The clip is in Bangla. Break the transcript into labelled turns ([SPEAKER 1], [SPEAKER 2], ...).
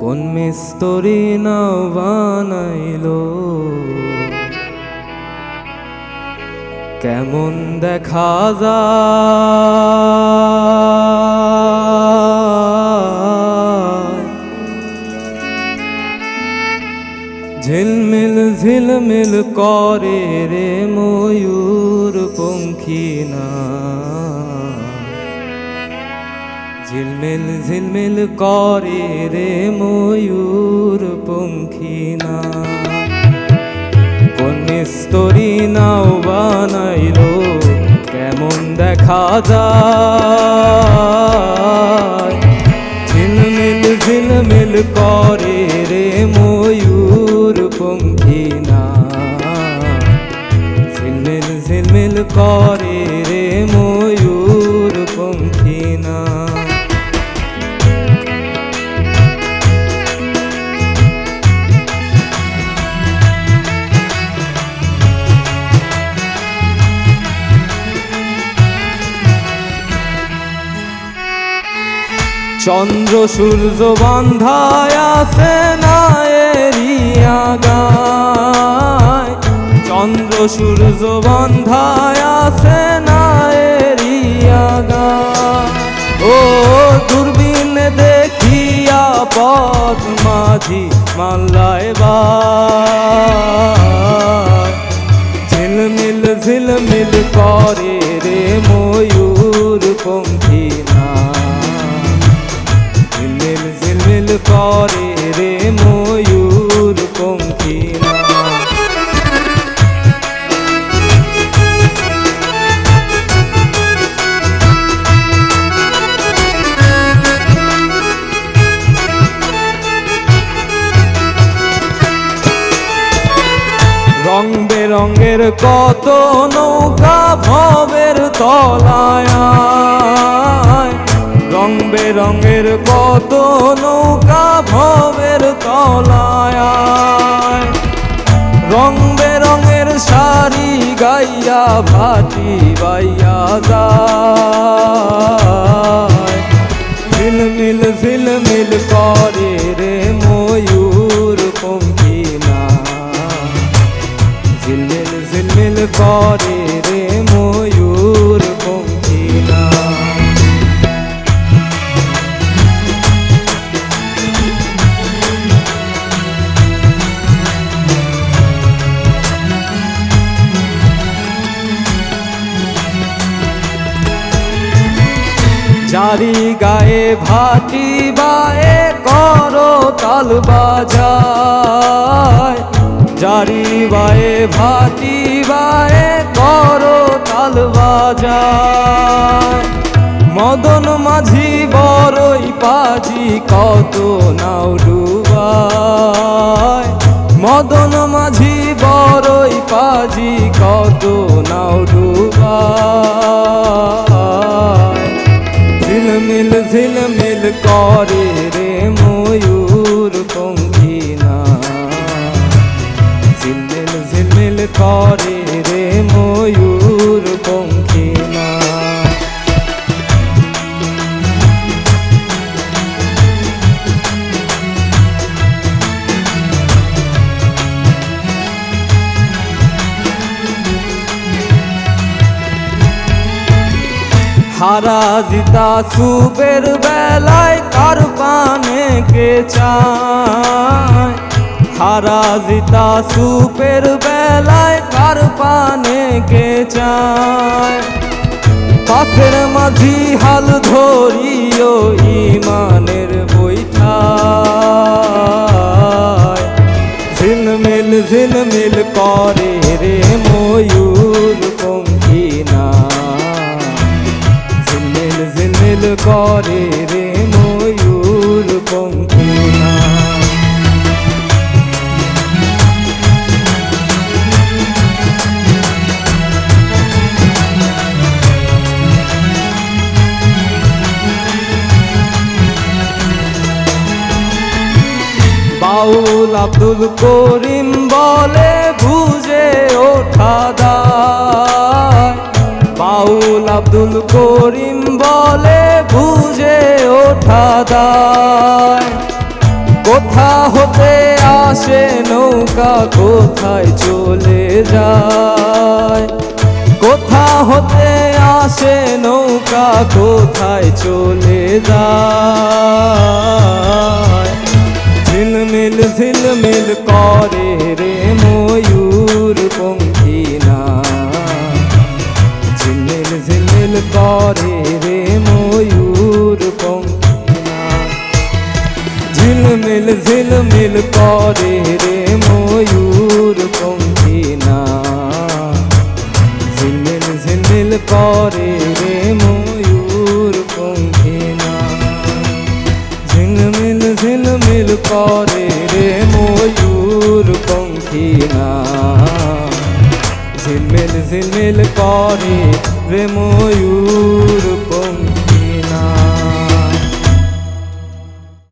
[SPEAKER 1] কোন মিস্তরি নাও বানাইলো কেমন দেখা যায়? ঝিলমিল ঝিলমিল করে রে ময়ূর পঙ্খী না। ঝিলমিল ঝিলমিল করে রে ময়ূর পঙ্খী না। কোন মিস্তরি নাও বানাইলো, কেমন দেখা যায়? ঝিলমিল ঝিলমিল করে রে ময়ূর পঙ্খী না। ঝিলমিল ঝিলমিল করে চন্দ্র সূর্য বান্ধায় আছে না এরিয়া গায় চন্দ্র সূর্য বান্ধায় আছে না এরিয়া গায় ও দূরবীন দেখিয়া পথ মাঝি মাল্লায় বা ঝিলমিল ঝিলমিল করে রে ময়ূর পঙ্খী বেরঙের কত নৌকা ভবের তলায় রং বেরঙের কত নৌকা ভবের তলায় রং বেরঙের শাড়ি গাইয়া ভাটি বাইয়া যায়। করে রে ময়ূর পঙ্খী না জারি গায়ে ভাটি বায়ে করো তাল বাজায় জারি বায়ে ভাটি বায়ে, করো তাল বাজা মদন মাঝি বড়ই পাজি, কত নাও ডুবায়। মদন মাঝি বড়ই পাজি, কত নাও ডুবায়। ঝিলমিল ঝিলমিল করে রে ময়ূর পঙ্খী না হারা জিতা সুবের বেলায় কার পানে কে চায়? হারা জিতা সুপের বেলায় কার পানে কে চায়? পাশের মাঝি হাল ধরিও ইমানের বৈঠায় ঝিলমিল ঝিলমিল করে রে ময়ূর পঙ্খী না ঝিলমিল ঝিলমিল করে রে বাউল আব্দুল করিম বলে, বুঝে ওঠা দায় বাউল আব্দুল করিম বলে, বুঝে ওঠা দায় কোথা হতে আসে নৌকা, কোথায় চলে যায়? কোথা হতে আসে নৌকা, কোথায় চলে যায়? ঝিলমিল করে রে ময়ূর পঙ্খী না ঝিলমিল ঝিলমিল করে রে ময়ূর পঙ্খী না ঝিলমিল ঝিলমিল করে রে ময়ূর পঙ্খী না ঝিলমিল ঝিলমিল করে রে ময়ূর পঙ্খী না ঝিলমিল ঝিলমিল করে পঙ্খী না। ঝিলমিল ঝিলমিল করে রে ময়ূর পঙ্খী